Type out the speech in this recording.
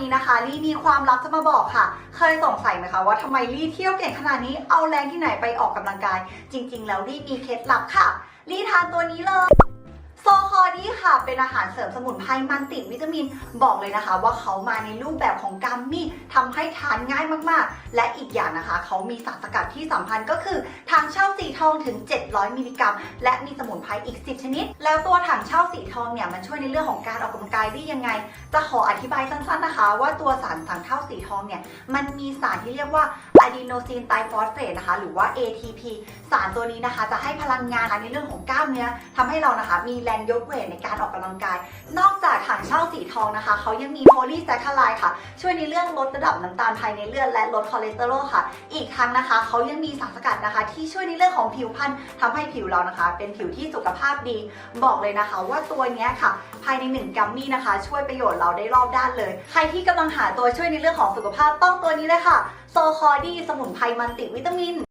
นี้นะคะลี่มีความลับจะมาบอกค่ะ เคยสงสัยไหมคะว่าทำไมลี่เที่ยวเก่งขนาดนี้เอาแรงที่ไหนไปออกกำลังกาย จริง ๆ แล้วลี่มีเคล็ดลับค่ะ ลี่ทานตัวนี้เลย เป็นอาหารเสริมสมุนไพรมันติดวิตามินบอกเลยนะคะ ว่าเขามาในรูปแบบของกัมมี่ทำให้ทานง่ายมากๆ และอีกอย่างนะคะ เขามีสารสกัดที่สัมพันธ์ก็คือถังเช่าสีทองถึง 700 มิลลิกรัม และมีสมุนไพรอีก 10 ชนิด แล้วตัวถังเช่าสีทองเนี่ยมันช่วยในเรื่องของการออกกำลังกายได้ยังไง จะขออธิบายสั้นๆนะคะ ว่าตัวสารถังเช่าสีทองเนี่ยมันมีสารที่เรียกว่าอะดีโนซินไตรฟอสเฟตนะคะ หรือว่า ATP สารตัวนี้นะคะ จะให้พลังงานในเรื่องของกล้ามเนื้อทำให้เรานะคะ มีแรงยกเวทในการออกกำลังกาย นอกจากถังเช่าสีทองนะคะ เขายังมีโพลีแซคคาไลค่ะ ช่วยในเรื่องลดระดับน้ำตาลภายในเลือดและลดคอเลสเตอรอลค่ะ อีกทั้งนะคะ เขายังมีสารสกัดนะคะ ที่ช่วยในเรื่องของผิวพรรณทำให้ผิวเรานะคะ เป็นผิวที่สุขภาพดี บอกเลยนะคะ ว่าตัวนี้ค่ะ ภายในหนึ่งกัมมี่นะคะ ช่วยประโยชน์เราได้รอบด้านเลย ใครที่กำลังหาตัวช่วยในเรื่องของสุขภาพต้องตัวนี้เลยค่ะโซคอดีสมุนไพรมันติวิตามิน